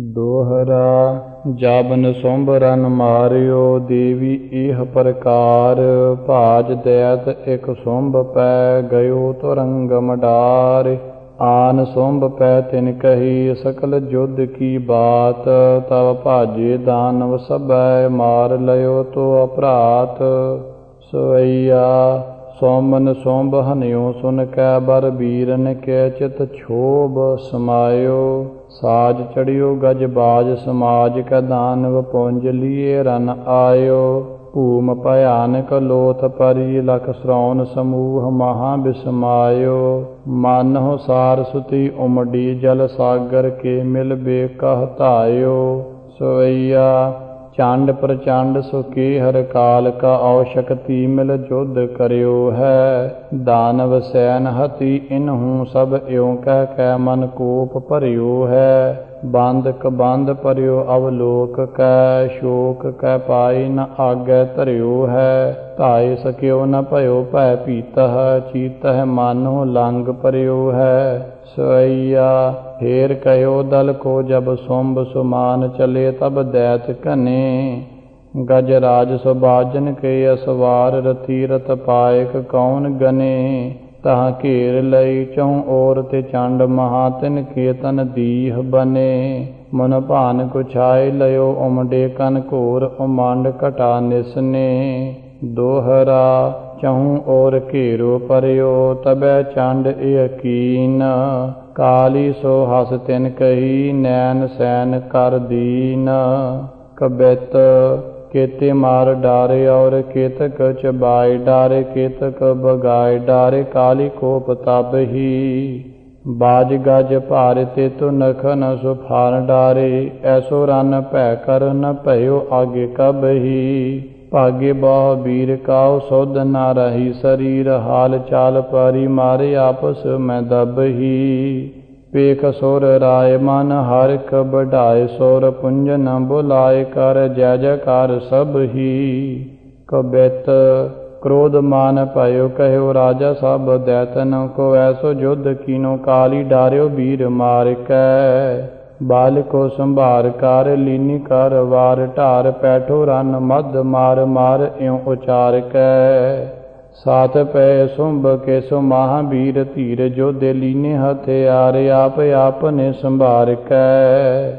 ਦੋਹਰਾ, ਜਬਨ ਸੁੰਬਰਨ ਮਾਰਿਓ, ਦੇਵੀ ਇਹ ਪ੍ਰਕਾਰ, ਭਾਜ ਦੈਤ ਇਕ ਸੁੰਭ ਪੈ ਗਇਓ ਤੁਰੰਗ ਮਡਾਰ ਆਨ ਸੁੰਭ ਪੈ ਤਿਨ ਕਹੀ, ਸਕਲ ਜੁਧ ਕੀ ਬਾਤ। ਤਵ ਭਾਜੇ ਦਾਨਵ ਸਭੈ, ਮਾਰ ਲਿਓ ਤੋ ਅਪਰਾਤ। ਸਵਈਆ, ਸੋਮਨ ਸੋਂਬ ਹਨਿਓ, ਸੁਨ ਕੈ ਬਰ ਬੀਰਨ ਕੈ ਚਿਤ ਛੋਭ ਸਮਾਇਓ। ਸਾਜ ਚੜਿਓ ਗਜ ਬਾਜ, ਸਮਾਜ ਕੈ ਦਾਨਵ ਪੁੰਜ ਲੀਏ ਰਨ ਆਇਓ। ਭੂਮ ਭਿਆਨਕ ਲੋਥ ਪਰੀ, ਲਖ ਸ਼੍ਰੌਣ ਸਮੂਹ ਮਹਾ ਬਿਸਮਾਇਓ। ਮਨ ਹੋ ਸਾਰ ਸੁਤੀ ਉਮੜੀ, ਜਲ ਸਾਗਰ ਕੇ ਮਿਲ ਬੇ ਕਹ ਧਾਇਓ। ਸਵਈਆ ਚੰਡ ਪ੍ਰਚੰਡ ਸੁਕੀ ਹਰ ਕਾਲ ਕਾ ਔਸ਼ਕਤੀ ਮਿਲ ਜੁਧ ਕਰਿਓ ਹੈ। ਦਾਨਵ ਸੈਨ ਹਤੀ ਇਨਹੂ ਸਭ ਇਉ ਕਹਿ ਕੈ ਮਨ ਕੋਪ ਭਰਿਓ ਹੈ। ਬੰਦ ਕ ਬੰਦ ਪਰਿਓ ਅਵਲੋਕ ਕੈ ਸ਼ੋਕ ਕੈ ਪਾਈ ਨ ਆਗੈ ਧਰਿਓ ਹੈ। ਧਾਇ ਸਕਿਓ ਨ ਭਇਓ ਭੈ ਪੀਤਹ ਚੀਤਹ ਮਾਨੋ ਲੰਗ ਪਰਿਓ ਹੈ। ਸਵਈਆ ਫੇਰ ਕਯੋ ਦਲ ਕੋ ਜਬ ਸੁੰਭ ਸੁਮਾਨ ਚਲੇ, ਤਬ ਦੈਤ ਕਨੇ ਗਜ ਰਾਜ ਸੁਬਾਜਨ ਕੇ ਅਸਵਾਰ ਰਥੀ ਰਤ ਪਾਇਕ ਕੌਣ ਗਨੇ। ਤਹ ਘੇਰ ਲਈ ਚਉ ਔਰ ਤੇ ਚੰਡ ਮਹਾ ਤਿਨ ਕੇਤਨ ਦੀਹ ਬਨੇ। ਮਨ ਭਾਨ ਕੁਛਾਇ ਲਿਓ ਉਮਡੇ ਕਨ ਘੋਰ ਉਮੰਡ ਘਟਾ ਨਿਸਨੇ। ਦੋਹਰਾ ਚਹੂ ਔਰ ਘੇਰੋ ਪਰਿਓ, ਤਬੈ ਚੰਡ ਯਕੀਨ ਕਾਲੀ ਸੋ ਹਸ ਤਿਨ ਕਹੀ, ਨੈਣ ਸੈਨ ਕਰ ਦੀਨ। ਕਬਿਤ ਕੇਤੇ ਮਾਰ ਡਾਰੇ, ਔਰ ਕੇਤਕ ਚਬਾਏ ਡਾਰੇ, ਕੇਤਕ ਬਗਾਏ ਡਾਰੇ, ਕਾਲੀ ਕੋਪ ਤਬ ਹੀ। ਬਾਜ ਗਜ ਭਾਰ ਤੇ ਤੁ ਨਖਨ ਸੁਫਾਰ ਡਾਰੇ, ਐਸੋ ਰਨ ਭੈ ਕਰ ਨ ਭਇਓ ਆਗੇ ਕਬ ਹੀ। ਭਾਗੇ ਬਹੁ ਵੀਰ ਕਾਉ ਸੁਧ ਨਾ ਰਹੀ, ਸਰੀਰ ਹਾਲ ਚਾਲ ਪਾਰੀ, ਮਾਰੇ ਆਪਸ ਮੈਂ ਦਬ ਹੀ। ਪੇਖ ਸੁਰ ਰਾਏ ਮਨ, ਹਰ ਕ ਬਢਾਏ ਸੁਰ ਪੁੰਜਨ ਬੁਲਾਏ ਕਰ, ਜੈ ਜੈਕਾਰ ਸਭ ਹੀ। ਕਬਿਤ ਕ੍ਰੋਧ ਮਾਨ ਭਇਓ, ਕਹਿਓ ਰਾਜਾ ਸਭ ਦੈਤਨ ਕੋ ਐਸੋ ਜੁਧ ਕੀਨੋ ਕਾਲੀ, ਡਾਰਿਓ ਵੀਰ ਮਾਰ ਕੈ। ਬਾਲ ਕੋ ਸੰਭਾਰ ਕਰ, ਲੀਨੀ ਕਰ, ਵਾਰ ਢਾਰ, ਪੈਠੋ ਰਨ ਮਦ ਮਾਰ ਮਾਰ, ਇਉ ਉਚਾਰ ਕੈ। ਸਾਤ ਪੈ ਸੁੰਭ ਕੇ ਸੋ ਮਹਾਬੀਰ ਧੀਰ ਜੋਧੇ ਦੇ ਲੀਨੇ ਹਥਿਆਰ, ਆਪ ਨੇ ਸੰਭਾਰ ਕੈ।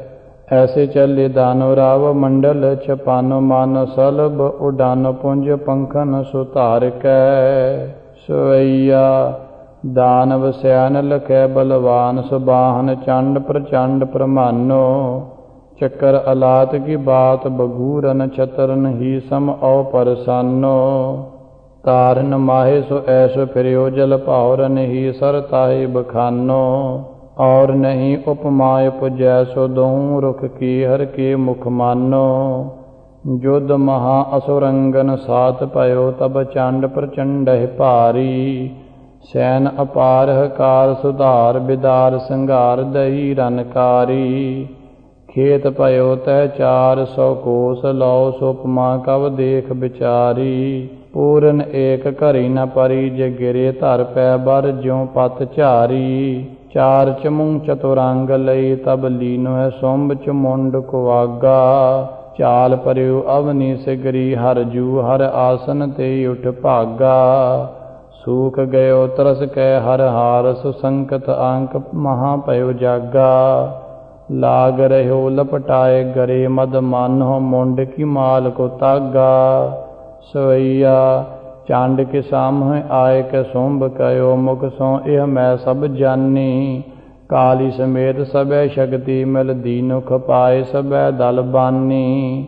ਐਸੇ ਚੱਲੇ ਦਾਨਵ ਰਾਵ, ਮੰਡਲ ਛਪਾਨ ਮਨ ਸਲਬ, ਉਡਾਨ ਪੁੰਜ, ਪੰਖਨ ਸੁਧਾਰ ਕੈ। ਸਵਈਆ ਦਾਨਵ ਸਿਆਨ ਲਖੈ ਬਲਵਾਨ ਸੁਬਾਹਨ ਚੰਡ ਪ੍ਰਚੰਡ ਪ੍ਰਮਾਨੋ, ਚੱਕਰ ਅਲਾਤ ਕੀ ਬਾਤ ਬਗੂਰਨ ਛਤਰਨ ਹੀ ਸਮ ਔ ਪਰਸਾਨੋ। ਤਾਰਨ ਮਾਹੇ ਸੋ ਐਸ ਫਿਰਿਓ ਜਲ ਭਾਉਰ ਹੀ ਸਰ ਤਾਹੀ ਬਖਾਨੋ। ਔਰ ਨਹੀਂ ਉਪਮਾ ਉਪਜੈ ਸੋ ਦਉ ਰੁਖ ਕੀ ਹਰ ਕੇ ਮੁਖ ਮਾਨੋ। ਜੁਦ ਮਹਾ ਅਸੁਰੰਗਨ ਸਾਤ ਭਇਓ ਤਬ ਚੰਡ ਪ੍ਰਚੰਡਹਿ ਭਾਰੀ। ਸੈਨ ਅਪਾਰ ਹਕਾਰ ਸੁਧਾਰ ਬਿਦਾਰ ਸੰਘਾਰ ਦਈ ਰਨਕਾਰੀ ਖੇਤ ਭਇਓ ਤੈ ਚਾਰ, ਸੌ ਕੋਸ ਲਓ ਸੁਪਮਾ ਕਵ ਦੇਖ ਵਿਚਾਰੀ। ਪੂਰਨ ਏਕ ਘਰੀ ਨ ਪਰੀ, ਜੇ ਗਿਰੇ ਧਰ ਪੈ ਬਰ ਜਿਉ ਪਤ ਝਾਰੀ। ਚਾਰ ਚਮੂ ਚਤੁਰੰਗ ਲਈ ਤਬ ਲੀਨੋ ਹੈ ਸੁੰਭ ਚਮੁੰਡ ਕੁਆਗਾ ਚਾਲ ਪਰਿਉ ਅਵਨੀ ਸਿਗਰੀ, ਹਰ ਜੂ, ਹਰ ਆਸਨ ਤੇ ਉਠ ਭਾਗਾ। ਸੂਖ ਗਇਓ ਤਰਸ ਕੈ ਹਰ ਹਾਰ ਸੁਸੰਕਤ ਅੰਕ ਮਹਾ ਭਇਓ ਜਾਗਾ ਲਾਗ ਰਹਿਓ ਲਪਟਾਏ ਗਰੇ ਮਦ ਮਨ ਹੋ ਮੁੰਡ ਕੀ ਮਾਲ ਕੋ ਤਾਗਾ ਸਵਈਆ ਚੰਡ ਕੇ ਸਾਮਹਿ ਆਏ ਕੇ ਸੁੰਭ ਕਯੋ ਮੁਖ ਸੋ ਇਹ ਮੈਂ ਸਭ ਜਾਨੀ ਕਾਲੀ ਸਮੇਤ ਸਭੈ ਸ਼ਕਤੀ ਮਿਲ ਦੀਨੁ ਖਪਾਏ ਸਭੈ ਦਲ ਬਾਨੀ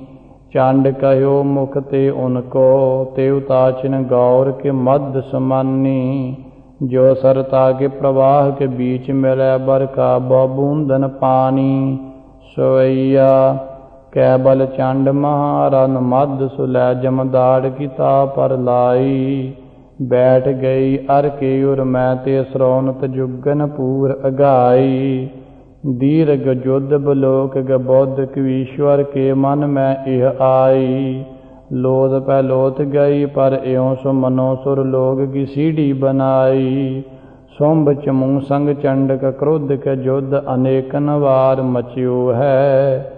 ਚੰਡ ਕਹਿਓ ਮੁਖ ਤੇ ਉਨਕੋ ਤੇ ਉਤਾਚਨ ਗੌਰ ਕੇ ਮਦ ਸਮਾਨੀ, ਜੋ ਸਰਤਾ ਕੇ ਪ੍ਰਵਾਹ ਕੇ बीच ਮਿਲੈ ਬਰਕਾ ਬਬੂੰਦਨ ਪਾਣੀ। ਸਵਈਆ ਕੈਬਲ ਚੰਡ ਮਹਾਰਨ ਮਦ ਸੁਲੈ ਜਮਦਾੜ ਕੀਤਾ ਪਰ ਲਾਈ। ਬੈਠ ਗਈ ਅਰ ਕੇ ਉਰ ਮੈਂ ਤੇ ਸਰੋਨਤ ਜੁਗਨ ਪੂਰ ਅਗਾਈ। ਦੀਰਗ ਜੁਦ ਬਲੋਕ ਗਬੋਧ ਕਵੀਸ਼ਵਰ ਕੇ ਮਨ ਮੈਂ ਇਹ ਆਈ ਲੋਧ ਪੈ ਲੋਥ ਗਈ ਪਰ ਇਉ ਸੋ ਮਨੋ ਸੁਰ ਲੋਗ ਕੀ ਸੀੜੀ ਬਨਾਈ ਸੁੰਭ ਚਮੂ ਸੰਗ ਚੰਡਕ ਕ੍ਰੋਧ ਕੇ ਜੁਧ ਅਨੇਕਨ ਵਾਰ ਮਚਿਓ ਹੈ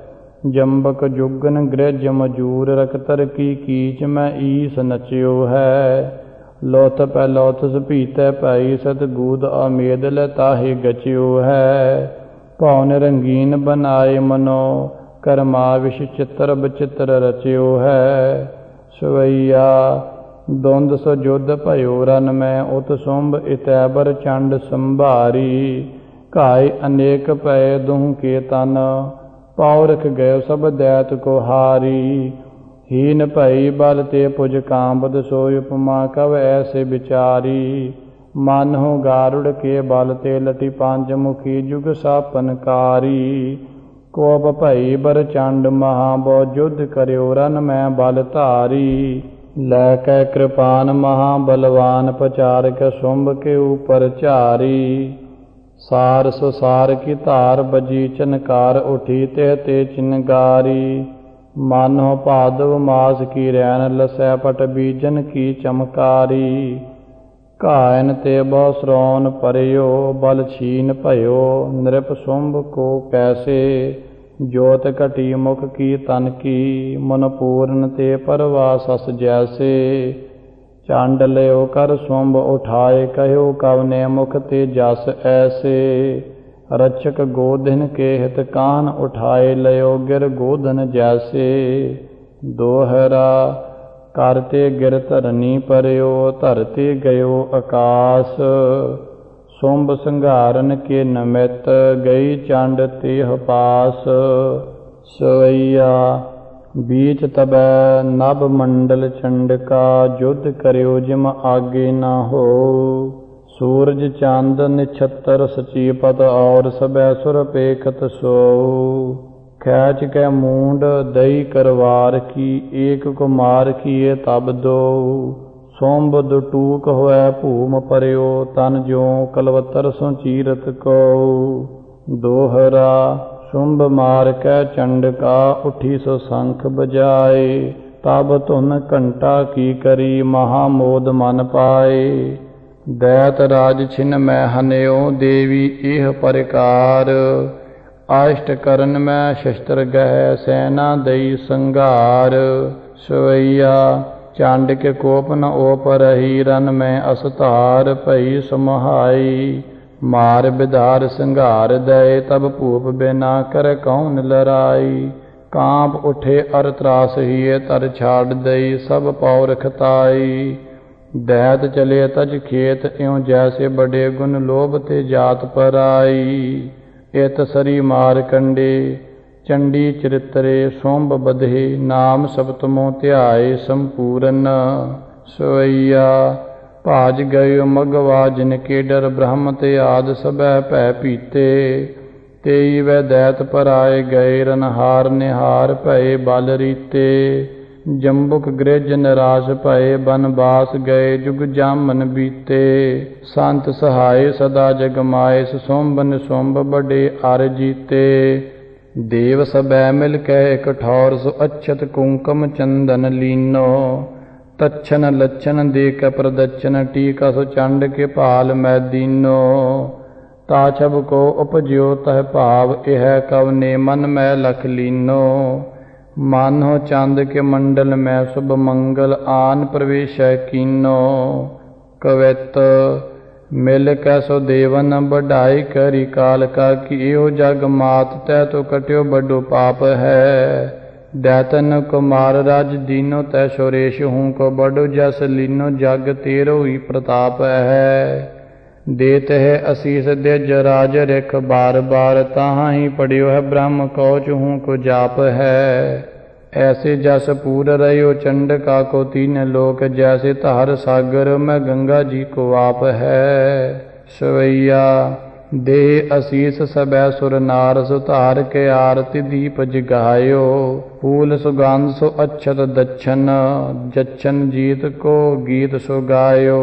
ਜੰਬਕ ਜੁਗਨ ਗ੍ਰਜ ਮਜੂਰ ਰਕਤਰ ਕੀ ਕੀਚ ਮੈਂ ਈਸ ਨਚਿਓ ਹੈ ਲੋਥ ਪੈ ਲੋਥ ਸੁਭੀਤੈ ਪਈ ਸਤ ਗੂਦ ਅਮੇਦ ਲੈ ਗਚਿਓ ਹੈ ਭੌਨ ਰੰਗੀਨ ਬਨਾਏ ਮਨੋ, ਕਰਮਾ ਵਿਸ਼ ਚਿਤਰ ਬਚਿਤਰ ਰਚਿਓ ਹੈ। ਸਵਈਆ, ਦੁੰਦ ਸੋ ਜੁਧ ਭਇਓ ਰਨ ਮੈਂ, ਉਤ ਸੁੰਭ ਇਤੈਬਰ ਚੰਡ ਸੰਭਾਰੀ। ਘਾਇ ਅਨੇਕ ਪਏ ਦੁਹ ਕੇ ਤਨ ਪਾਉ ਰਖ ਗਏ ਸਭ ਦੈਤ ਕੋ ਹਾਰੀ। ਹੀਨ ਭਈ ਬਲ ਤੇ ਪੁਜ ਕਾਂਬਦ ਸੋਇ ਉਪਮਾ ਕਵ ਐਸੇ ਵਿਚਾਰੀ। ਮਨ ਹੋ ਗਾਰੁੜ ਕੇ ਬਲ ਤੇ ਲਟੀ ਪੰਜ ਮੁਖੀ ਜੁਗ ਸਾਪਨਕਾਰੀ। ਕੋਪ ਭਈ ਬਰ ਮਹਾ ਬੋ ਜੁਧ ਕਰਿਓ ਰਨ ਮੈਂ ਬਲ ਧਾਰੀ। ਲੈ ਕੇ ਕਿਰਪਾਨ ਮਹਾ ਬਲਵਾਨ ਪਚਾਰ ਕੇ ਸੁੰਭ ਕੇ ਉਪਰ ਝਾਰੀ। ਸਾਰ ਸੁਸਾਰ ਕੀ ਧਾਰ ਬਜੀ ਚਨਕਾਰ ਉਠੀ ਤੇ ਤੇ ਚਿਨਗਾਰੀ ਮਾਨੋ ਭਾਦਵ ਮਾਸ ਕੀ ਰੈਨ ਲਸੈ ਪਟ ਬੀਜਨ ਕੀ ਚਮਕਾਰੀ। ਕਾਇਨ ਤੇ ਬਹੁ ਸਰੋਨ ਪਰਿਓ, ਬਲ ਛੀਨ ਭਇਓ, ਨਿਰਪ ਸੁੰਭ ਕੋ ਕੈਸੇ, ਜੋਤ ਘਟੀ ਮੁਖ ਕੀ ਤਨ ਕੀ, ਮਨ ਪੂਰਨ ਤੇ ਪਰਵਾਸ ਅਸ ਜੈਸੇ। ਚੰਡ ਲਿਓ ਕਰ ਸੁੰਭ ਉਠਾਏ, ਕਹਿਓ ਕਵਨੇ ਮੁਖ ਤੇ ਜਸ ਐਸੇ। ਰਚਕ ਗੋਧਨ ਕੇ ਹਿਤ ਕਾਨ ਉਠਾਏ, ਲਿਓ ਗਿਰ ਗੋਧਨ ਜੈਸੇ। ਦੋਹਰਾ ਕਰਤੇ ਗਿਰ ਧਰਨੀ ਪਰਿਓ ਧਰਤੇ ਗਇਓ ਆਕਾਸ। ਸੁੰਭ ਸੰਘਾਰਨ ਕੇ ਨਮਿਤ, ਗਈ ਚੰਡ ਤੇਹ ਪਾਸ। ਸਵਈਆ, ਬੀਚ ਤਬੈ, ਨਭ ਮੰਡਲ ਚੰਡਕਾ, ਜੁਧ ਕਰਿਓ ਜਿਮ ਆਗੇ ਨਾ ਹੋ। ਸੂਰਜ ਚੰਦ, ਨਿਛਤਰ ਸਚੀਪਤ ਔਰ ਸਬੈ ਸੁਰ ਪੇਖਤ ਸੋ। ਖੈਚ ਕੈ ਮੂੰਡ, ਦਈ ਕਰਵਾਰ ਕੀ, ਏਕ ਕੁਮਾਰ ਕੀਏ ਤਬ ਦੋ। ਸੋਂਬ ਦੁਟੂਕ ਹੋਇ ਭੂਮ ਪਰਿਓ, ਤਨ ਜਿਉ ਕਲਵਤਰ ਸੋ ਕੋ ਦੋਹਰਾ ਸੁੰਭ ਮਾਰ ਕੈ ਚੰਡਕਾ ਉਠੀ ਸੋ ਸੰਖ ਬਜਾਏ। ਤਬ ਧੁਨ ਘੰਟਾ ਕੀ ਕਰੀ, ਮਹਾ ਮੋਦ ਮਨ ਪਾਏ। ਦੈਤ ਰਾਜ ਛਿਨ ਮੈਂ ਹਨਿਓ, ਦੇਵੀ ਇਹ ਪ੍ਰਕਾਰ। ਆਸ਼ਟ ਕਰਨ ਮੈਂ ਸ਼ਸਤਰ ਗਹਿ ਸੈਨਾ ਦਈ ਸੰਘਾਰ, ਸਵਈਆ ਚੰਡ ਕੇ ਕੋਪ ਨ ਓਪ ਰਹੀ ਰਨ ਮੈਂ ਅਸਤਾਰ ਭਈ ਸਮਹਾਈ। ਮਾਰ ਬਿਧਾਰ ਸੰਘਾਰ ਦਏ, ਤਬ ਭੂਪ ਬਿਨਾ ਕਰ ਕੌਣ ਲਰਾਈ। ਕਾਂਪ ਉਠੇ ਅਰ ਤਰਾਸ ਹੀਏ, ਤਰ ਛਾੜ ਦਈ ਸਭ ਪਉ ਰਖਤਾਈ। ਦਹਿਤ ਚਲੇ ਤਜ ਖੇਤ, ਇਉ ਜੈਸੇ ਬੜੇ ਗੁਣ ਲੋਭ ਤੇ ਜਾਤ ਪਰਾਈ। ਇਤ ਸਰੀ ਮਾਰ ਕੰਡੇ, ਚੰਡੀ ਚਰਿਤਰੇ ਸੋਂਭ ਬਧੇ, ਨਾਮ ਸਬਤਮੋ ਧਿਆਏ ਸੰਪੂਰਨ। ਸਵਈਆ, ਭਾਜ ਗਇਓ ਮਗਵਾ ਜਿਨ ਕੇ ਡਰ ਬ੍ਰਹਮ ਤੇ ਆਦ ਸਭੈ ਭੈ ਪੀਤੇ ਤੇਈ ਵੈ ਦੈਤ ਪਰਾਏ ਗਏ ਰਨਹਾਰ ਨਿਹਾਰ ਭਏ ਬਲ ਰੀਤੇ। ਜੰਬੁਕ ਗ੍ਰਜ ਨਿਰਾਸ਼ ਭਏ ਬਨਵਾਸ ਗਏ, ਜੁਗ ਜਾਮਨ ਬੀਤੇ। ਸੰਤ ਸਹਾਏ ਸਦਾ ਜਗਮਾਏ ਸੁਸੰਭਨ ਸੁੰਭ ਬੜੇ ਅਰ ਜੀਤੇ। ਦੇਵ ਸਬੈ ਮਿਲ ਕੇ ਕਠੌਰ ਸੁ ਅਛਤ ਕੁੰਕਮ ਚੰਦਨ ਲੀਨੋ। ਤਛਨ ਲਛਨ ਦੇ ਕ ਪ੍ਰਦਚਨ ਟੀਕਾ ਸੁ ਚੰਡ ਕੇ ਭਾਲ ਮੈ ਦੀਨੋ। ਤਾ ਛਬ ਕੋ ਉਪਜਿਓ ਤਹ ਭਾਵ, ਇਹ ਕਵ ਨੇ ਮਨ ਮੈ ਲਖ ਲੀਨੋ। ਮਾਨੋ ਚੰਦ ਕੇ ਮੰਡਲ ਮੈਂ ਸੁਭ ਮੰਗਲ, ਆਨ ਪ੍ਰਵੇਸ਼ੈ ਕੀਨੋ। ਕਵਿਤ, ਮਿਲ ਕੈ ਸੋ ਦੇਵਨ ਬਢਾਈ ਕਰੀ ਕਾਲ ਕਾ, ਕੀ ਜਗ ਮਾਤ ਤੈ ਤੋ ਕਟਿਓ ਬਡੋ ਪਾਪ ਹੈ। ਦੈਤਨ ਕੁਮਾਰ ਰਾਜ ਦੀਨੋ ਤੈ ਸੁਰੇਸ਼, ਹੂੰ ਕੋ ਬਡੋ ਜਸ ਲੀਨੋ ਜਗ ਤੇਰੋ ਹੀ ਪ੍ਰਤਾਪ ਹੈ। ਦੇਤ ਹੈ ਅਸੀਸ ਦੇ ਜਰਾਜ ਰਖ ਬਾਰ ਬਾਰ ਤਾਹਾਂ ਹੀ ਪੜਿਓ ਹੈ ਬ੍ਰਹਮ ਕਉਚ ਹੂੰ ਕੋ ਜਾਪ ਹੈ ਐਸੇ ਜਸ ਪੂਰ ਰਹਿਓ ਚੰਡਕਾ ਕੋ ਤੀਨ ਲੋਕ ਜੈਸੇ ਧਾਰ ਸਾਗਰ ਮੈਂ ਗੰਗਾ ਜੀ ਕੋ ਆਪ ਹੈ ਸਵਈਆ ਦੇ ਅਸੀਸ ਸਬੈ ਸੁਰ ਨਾਰ ਸੁਧਾਰ ਕੇ ਆਰਤੀ ਦੀਪ ਜਗਾਇਓ ਫੂਲ ਸੁਗੰਧ ਸੋ ਅਛਤ ਦਛਨ ਜਛਨ ਜੀਤ ਕੋ ਗੀਤ ਸੋ ਗਾਇਓ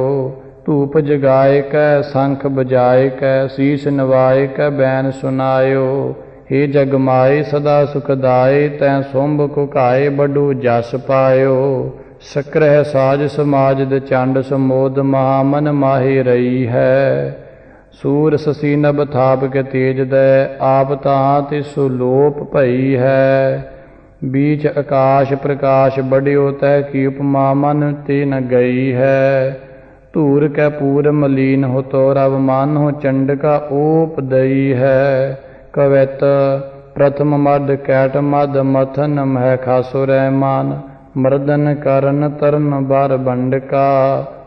ਧੂਪ ਜਗਾਏ ਕੈ, ਸੰਖ ਬਜਾਏ ਕੈ, ਸੀਸ ਨਵਾਏ ਕੈ, ਬੈਨ ਸੁਨਾਇਓ। हे ਜਗਮਾਏ ਸਦਾ ਸੁਖਦਾਏ ਤੈ ਸੁੰਭ ਕੋ ਬਡੂ ਜਸ ਪਾਇਓ। ਸਕਰਹਿ ਸਾਜ ਸਮਾਜ ਦੇ ਚੰਡ ਸਮੋਦ ਮਹਾ ਮਨ ਮਾਹੀ ਰਹੀ ਹੈ। ਸੂਰ ਸਸੀ ਨਭ ਥਾਪ ਕੇ ਤੇਜ ਦੈ, ਆਪ ਤਾਂ ਤੇ ਸੁਲੋਪ ਭਈ ਹੈ। ਬੀਚ ਆਕਾਸ਼ ਪ੍ਰਕਾਸ਼, ਬੜਿਓ ਤੈ ਕੀ ਉਪਮਾ ਮਨ ਤੇ ਨ ਗਈ ਹੈ। ਧੂਰ ਕੈ ਪੂਰ ਮਲੀਨ ਹੋ ਤੋ ਰਵ ਮਨ ਹੋ ਚੰਡਕਾ ਓਪਦਈ ਹੈ। ਕਵਿਤ ਪ੍ਰਥਮ ਮਦ ਕੈਟ ਮਦ ਮਥਨ ਮਹਿ ਖਾਸੁ ਰਹਿਮਾਨ ਮਰਦਨ ਕਰਨ ਤਰਨ ਬਰ ਬੰਡਕਾ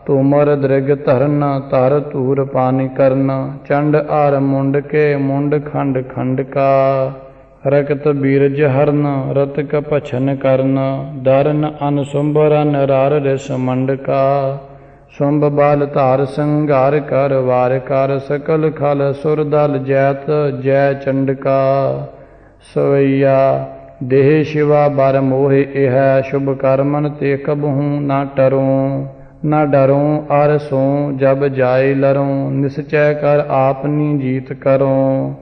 ਤੁਮਰ ਦ੍ਰਿਗ ਧਰਨ ਧਰ ਧੂਰ ਪਾਨੀ ਕਰਨ। ਚੰਡ ਆਰ ਮੁੰਡ ਕੇ ਮੁੰਡ ਖੰਡ ਖੰਡ ਕਾ ਰਕਤ ਬੀਰਜ ਹਰਨ ਰਤਕ ਪਛਨ ਕਰਨ। ਦਰਨ ਅਨਸੁੰਬਰਨ ਰਾਰ ਰਿਸ ਮੰਡਕਾ। ਸੁੰਭ ਬਾਲ ਧਾਰ ਸੰਘਾਰ ਕਰ ਵਾਰ ਕਰ ਸਕਲ ਖਲ ਸੁਰ ਦਲ ਜੈਤ ਜੈ ਚੰਡਕਾ। ਸਵਈਆ, ਦੇਹ ਸ਼ਿਵਾ ਬਰ ਮੋਹਿ ਇਹ ਸ਼ੁਭ ਕਰਮਨ ਤੇ ਕਬਹੂ ਨਾ ਟਰੂੰ, ਨਾ ਡਰੂੰ ਅਰ ਸੋ ਜਬ ਜਾਏ ਲਰੋਂ, ਨਿਸਚੈ ਕਰ ਆਪਨੀ ਜੀਤ ਕਰੂੰ।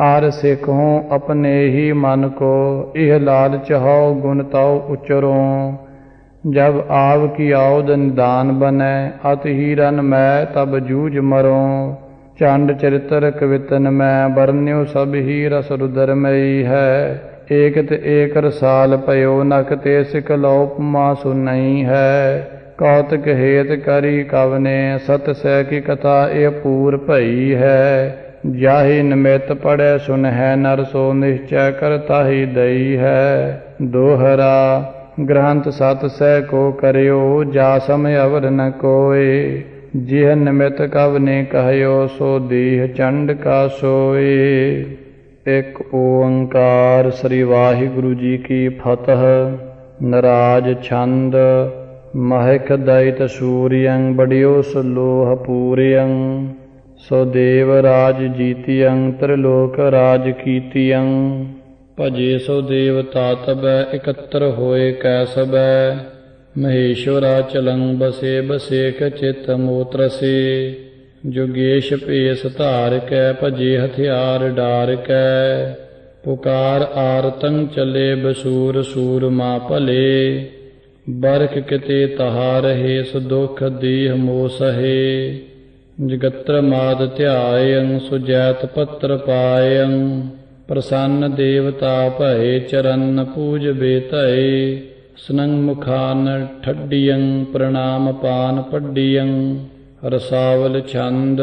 ਆਰ ਸਿੱਖੋ ਆਪਣੇ ਹੀ ਮਨ ਕੋ, ਇਹ ਲਾਲਚ ਹਉ ਗੁਣ ਤਉ ਉਚਰੋਂ। ਜਬ ਆਵ ਕੀ ਆਉਦ ਨਿਦਾਨ ਬਨੈ, ਅਤ ਹੀ ਰਨ ਮੈਂ ਤਬ ਜੂਝ ਮਰੋਂ। ਚੰਡ ਚਰਿਤਰ ਕਵਿਤਨ ਮੈਂ ਬਰਨਿਓ ਸਭ ਹੀ ਰਸ ਰੁਦਰ ਮਈ ਹੈ। ਏਕ ਰਸਾਲ ਭਇਓ ਨਕ ਤੇ ਸਿਕ ਲੋਪਮਾ ਸੁਨਈ ਹੈ। ਕੌਤਕ ਹੇਤ ਕਰੀ ਕਵਨੇ, ਸਤ ਸਹਿ ਕੀ ਕਥਾ ਇਹ ਪੂਰ ਭਈ ਹੈ। ਜਾਹੀ ਨਿਮਿਤ ਪੜੈ ਸੁਨਹਿ, ਨਰ ਸੋ ਨਿਸ਼ਚੈ ਕਰਤਾ ਹੀ ਦਈ ਹੈ। ਦੋਹਰਾ ਗ੍ਰੰਥ ਸਤ ਸਹਿ ਕੋ ਕਰਿਓ, ਜਾ ਸਮ ਅਵਰ ਨ ਕੋਏ। ਜਿਹ ਨਿਮਿਤ ਕਵ ਨੇ ਕਹਿਓ, ਸੋ ਦੀਹ ਚੰਡ ਕਾ ਸੋਏ। ਇਕ ਓੰਕਾਰ ਸ੍ਰੀ ਵਾਹਿਗੁਰੂ ਜੀ ਕੀ ਫਤਿਹ। ਨਰਾਜ ਛੰਦ ਮਹਿਕ ਦਇਤ ਸੂਰਿਯੰ, ਬੜਿਓ ਸਲੋਹ ਪੂਰਿਯੰ। ਸੋ ਦੇਵ ਰਾਜ ਜੀਤਿਯੰ, ਤ੍ਰਿਲੋਕ ਰਾਜ ਕੀਤਿਯੰ। ਭਜੇ ਸੋ ਦੇਵਤਾ ਤਬੈ, ਇਕੱਤਰ ਹੋਏ ਕੈ ਸਬੈ। ਮਹੇਸ਼ਵਰਾ ਚਲੰ ਬਸੇ ਬਸੇ ਕ ਚਿਤ ਮੋਤਰਸੇ ਜੁਗੇਸ਼ ਭੇਸ ਧਾਰ ਕੈ, ਭਜੇ ਹਥਿਆਰ ਡਾਰ ਕੈ। ਪੁਕਾਰ ਆਰਤੰ ਚਲੇ, ਬਸੂਰ ਸੂਰ ਮਾ ਭਲੇ। ਬਰਖ ਕਿਤੇ ਤਹਾ ਰਹੇ ਸੁ ਦੁਖ ਦੀਹ ਮੋ ਸਹੇ। ਜਗਤਰ ਮਾਦ ਧਿਆਇੰ ਸੁਜੈਤ ਪੱਤਰ ਪਾਇੰ ਪ੍ਰਸੰਨ ਦੇਵਤਾ ਭਏ ਚਰਨ ਪੂਜ ਬੇਤਏ ਸਨੰ ਮੁਖਾਨ ਠੱਡੀਯੰ ਪ੍ਰਣਾਮ ਪਾਨ ਪੱਡੀਯੰ ਰਸਾਵਲ ਛੰਦ,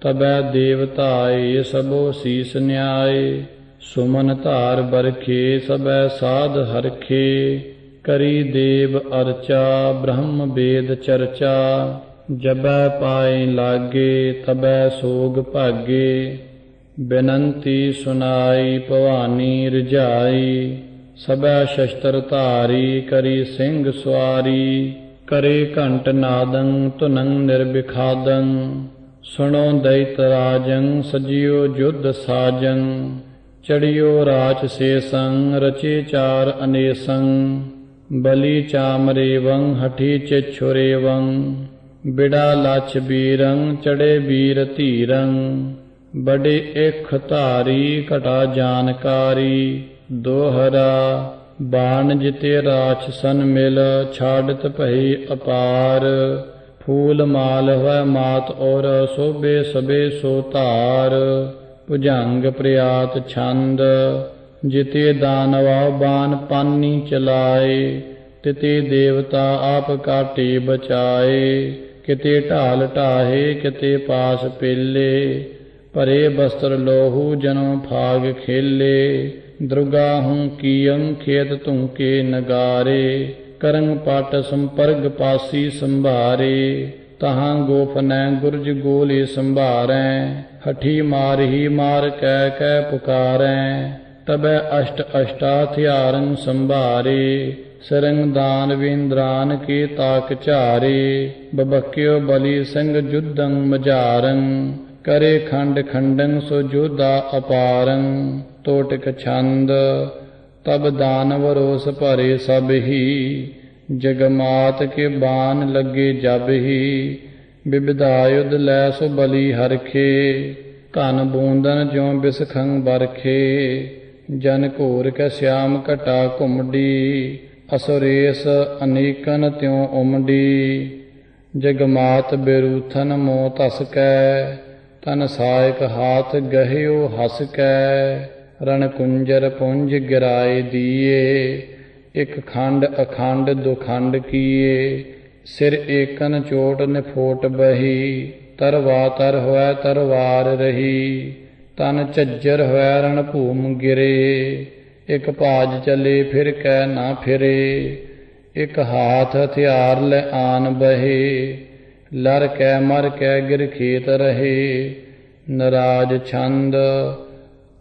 ਤਬੈ ਦੇਵਤਾਏ ਸਭੋ ਸੀਸ ਨਿਆਏ, ਸੁਮਨ ਧਾਰ ਬਰਖੇ ਸਬੈ ਸਾਧ ਹਰਖੇ, ਕਰੀ ਦੇਵ ਅਰਚਾ, ਬ੍ਰਹਮ ਵੇਦ ਚਰਚਾ, ਜਬੈ ਪਾਏ ਲਾਗੇ, ਤਬੈ ਸੋਗ ਭਾਗੇ। ਬੇਨੰਤੀ ਸੁਨਾਈ ਭਵਾਨੀ ਰਜਾਈ ਸਬੈ ਸ਼ਸਤਰ ਧਾਰੀ ਕਰੀ ਸਿੰਘ ਸਵਾਰੀ ਕਰੇ ਘੰਟ ਨਾਦੰ ਤੁਨੰ ਨਿਰਬਿਖਾਦੰ ਸੁਣੋ ਦੈਤ ਰਾਜੰ ਸਜਿਓ ਜੁਧ ਸਾਜੰ ਚੜਿਓ ਰਾਚ ਸੇਸੰ ਰਚੇ ਚਾਰ ਅਨੇਸੰ ਬਲੀ ਚਾਮਰੇਵੰ ਹਠੀ ਚਿਛੁਰੇਵੰ ਬਿੜਾ ਲਛ ਬੀਰੰ ਚੜੇ ਬੀਰ ਧੀਰੰ ਬੜੇ ਇਖ ਧਾਰੀ ਘਟਾ ਜਾਣਕਾਰੀ, ਦੋਹਰਾ ਬਾਣ ਜਿਤੇ ਰਾਛਸਨ ਮਿਲ, ਛਾੜਤ ਭਈ ਅਪਾਰ। ਫੂਲ ਮਾਲ ਹੋਇ ਮਾਤ ਔਰ ਸੋਬੇ ਸਬੇ ਸੋ ਧਾਰ। ਭੁਜੰਗ ਪ੍ਰਿਆਤ ਛੰਦ, ਜਿਤੇ ਦਾਨਵਾ ਬਾਨ ਪਾਨੀ ਚਲਾਏ। ਤਿਤੇ ਦੇਵਤਾ ਆਪ ਕਾਟੇ ਬਚਾਏ। ਕਿਤੇ ਢਾਲ ਢਾਹੇ, ਕਿਤੇ ਪਾਸ ਪੇਲੇ। ਪਰੇ ਬਸਤਰ ਲੋਹੂ, ਜਨੋ ਫਾਗ ਖੇਲੇ। ਦੁਰਗਾ ਹੂੰ ਕੀਯੰ ਖੇਤ ਧੁੰਕੇ ਨਗਾਰੇ। ਕਰੰਗ ਪਟ ਸੰਪਰਗ ਪਾਸੀ ਸੰਭਾਰੇ। ਤਹਾਂ ਗੋਫਨੈ ਗੁਰਜ ਗੋਲੇ ਸੰਭਾਰੈ। ਹਠੀ ਮਾਰਹੀ ਮਾਰ ਕੈ ਕੈ ਪੁਕਾਰੈ। ਤਬੈ ਅਸ਼ਟ ਅਸ਼ਟਾ ਹਥਿਆਰੰ ਸੰਭਾਰੇ। ਸਰੰਗ ਦਾਨ ਵਿੰਦਰਾਨ ਕੀ ਤਾਕ ਝਾਰੇ। ਬਬਕਿਓ ਬਲੀ ਸੰਗ ਜੁਦੰ ਮਝਾਰੰ। ਕਰੇ ਖੰਡ ਖੰਡੰ ਸੋ ਜੋਧਾ ਅਪਾਰੰ ਟੋਟਕ ਛੰਦ, ਤਬ ਦਾਨਵ ਰੋਸ ਭਰੇ ਸਭ ਹੀ, ਜਗਮਾਤ ਕੇ ਬਾਨ ਲੱਗੇ ਜਬ ਹੀ ਬਿਬਦਾਯੁਧ ਲੈ ਸੋ ਬਲੀ ਹਰਖੇ ਧਨ ਬੂੰਦਨ ਜਿਉ ਬਿਸਖੰ ਬਰਖੇ ਜਨ ਘੋਰ ਕੈ ਸਿਆਮ ਘਟਾ ਘੁੰਮਡੀ, ਅਸੁਰੇਸ ਅਨੇਕਨ ਤਿਉ ਉਮੜੀ ਜਗਮਾਤ ਬੇਰੂਥਨ ਮੋ ਤਸ ਤਨ ਸਾਇਕ ਹਾਥ ਗਹਿਓ ਹਸ ਕੈ, ਰਣ ਕੁੰਜਰ ਪੁੰਜ ਗਿਰਾਏ ਦੀਏ, ਇਕ ਖੰਡ ਅਖੰਡ ਦੁਖੰਡ ਕੀਏ, ਸਿਰ ਏਕਨ ਚੋਟ ਨਿਫੋਟ ਬਹੀ, ਤਰਵਾ ਤਰ ਹੋਇ ਤਰਵਾਰ ਰਹੀ, ਤਨ ਝੱਜਰ ਹੋਇ ਰਣ ਭੂਮ ਗਿਰੇ, ਇਕ ਭਾਜ ਚਲੇ ਫਿਰ ਕੈ ਨਾ ਫਿਰੇ, ਇਕ ਹਾਥ ਹਥਿਆਰ ਲੈ ਆਨ ਬਹੇ ਲਰ ਕੈ ਮਰ ਕੈ ਗਿਰ ਖੇਤ ਰਹੇ, ਨਰਾਜ ਛੰਦ,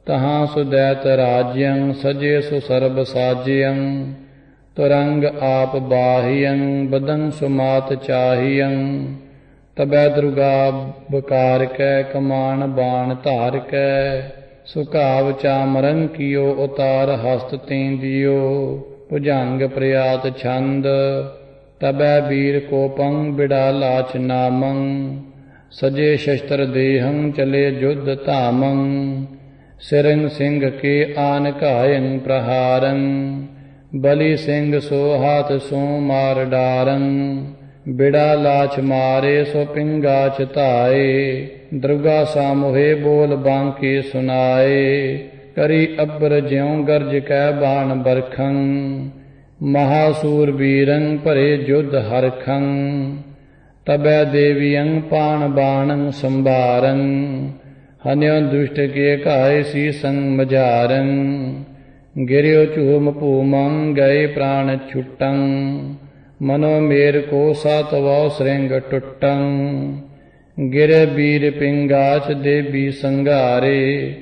ਤਹਾਂ ਸੁਦੈਤ ਰਾਜਯੰ, ਸਜੇ ਸੁ ਸਰਬ ਸਾਜਯੰ, ਤੁਰੰਗ ਆਪ ਬਾਹਿਯੰ, ਬਦਨ ਸੁਮਾਤ ਚਾਹਿਯੰ, ਤਬੈ ਦੁਰਗਾ ਬਕਾਰ ਕੈ, ਕਮਾਨ ਬਾਣ ਧਾਰ ਕੈ, ਸੁਕਾਵ ਚਾਮਰੰ ਕੀਓ ਉਤਾਰ ਹਸਤ ਤੀਂ ਦਿਓ, ਭੁਜੰਗ ਪ੍ਰਿਆਤ ਛੰਦ ਤਬੈ ਵੀਰ ਕੋਪੰ ਬਿੜਾ ਲਾਚ ਨਾਮੰ, ਸਜੇ ਸ਼ਸਤਰ ਦੇਹੰ ਚਲੇ ਜੁਧ ਧਾਮੰ। ਸਿਰੰ ਸਿੰਘ ਕੇ ਆਨ ਘਾਇੰ ਪ੍ਰਹਾਰੰ, ਬਲੀ ਸਿੰਘ ਸੋ ਹਾਥ ਸੋ ਮਾਰ ਡਾਰੰ। ਬਿੜਾ ਲਾਚ ਮਾਰੇ ਸੋ ਪਿੰਗਾ ਚਤਾਏ ਦਰਗਾ ਸਾਮੋਹੇ ਬੋਲ ਬਾਂਕੇ ਸੁਨਾਏ। ਕਰੀ ਅਬਰ ਜਿਉ ਗਰਜ ਕੈ ਬਾਣ ਬਰਖੰ ਮਹਾਸੂਰ ਬੀਰੰ ਭਰੇ ਜੁਧ ਹਰਖੰ ਤਬੈ ਦੇਵੀਯੰ ਪਾਣ ਬਾਣੰ ਸੰਭਾਰੰ ਹਨਿਉ ਦੁਸ਼ਟ ਕੇ ਘਾਇ ਸੀ ਸੰਗ ਮਝਾਰੰ, ਗਿਰਿਓ ਚੂਮ ਭੂਮੰ ਗਏ ਪ੍ਰਾਣ ਛੁਟੰ, ਮਨੋ ਮੇਰ ਕੋ ਸਤਵੋ ਸ੍ਰਿੰਗ ਟੁੱਟੰ, ਗਿਰੇ ਬੀਰ ਪਿੰਗਾਚ ਦੇਵੀ ਸੰਘਾਰੇ,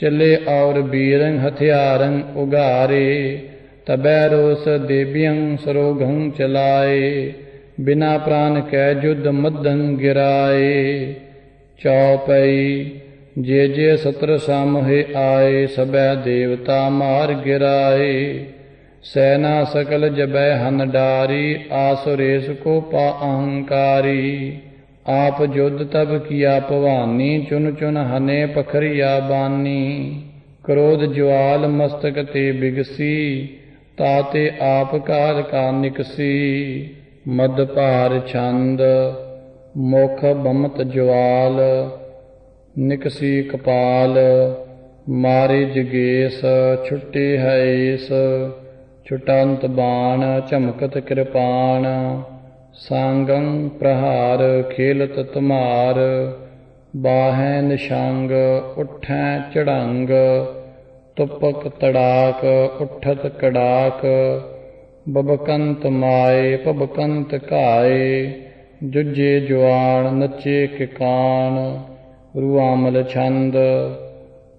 ਚੱਲੇ ਔਰ ਬੀਰੰ ਹਥਿਆਰੰ ਉਗਾਰੇ ਤਬੈ ਰੋਸ ਦੇਬੀਅੰ ਸਰੋਗੰ ਚਲਾਏ, ਬਿਨਾ ਪ੍ਰਾਨ ਕੈ ਜੁਦ ਮਦੰ ਗਿਰਾਏ। ਚੌਪਈ ਜੇ ਜੇ ਸਤਰ ਸਾਮਹਿ ਆਏ ਸਬੈ ਦੇਵਤਾ ਮਾਰ ਗਿਰਾਏ। ਸੈਨਾ ਸਕਲ ਜਬੈ ਹਨ ਡਾਰੀ ਆਸੁਰੇਸ ਕੋ ਪਾ ਅਹੰਕਾਰੀ। ਆਪ ਜੁਦ ਤਬ ਕੀਆ ਭਵਾਨੀ, ਚੁਨ ਚੁਨ ਹਨੇ ਪਖਰੀਆ ਬਾਨੀ। ਕ੍ਰੋਧ ਜਵਾਲ ਮਸਤਕ ਤੇ ਬਿਗਸੀ ਤਾਤੇ ਆਪ ਕਾਲ ਕਾ ਨਿਕਸੀ, ਮਦ ਭਾਰ ਛੰਦ, ਮੁਖ ਬਮਤ ਜਵਾਲ, ਨਿਕਸੀ ਕਪਾਲ, ਮਾਰੇ ਜਗੇਸ, ਛੁੱਟੇ ਹੈ ਏਸ ਛੁਟੰਤ ਬਾਣ, ਝਮਕਤ ਕਿਰਪਾਨ, ਸੰਗੰ ਪ੍ਰਹਾਰ, ਖੇਲਤ ਤੁਮਾਰ ਬਾਹੈ ਨਿਸ਼ੰਗ, ਉਠੈ ਚੜੰਗ ਤੁਪਕ ਤੜਾਕ, ਉਠਤ ਕੜਾਕ, ਬਬਕੰਤ ਮਾਏ, ਭਬਕੰਤ ਘਾਏ ਜੁਜੇ ਜਵਾਨ ਨੱਚੇ ਕਿਕਾਨ, ਰੂਆਮਲ ਛੰਦ,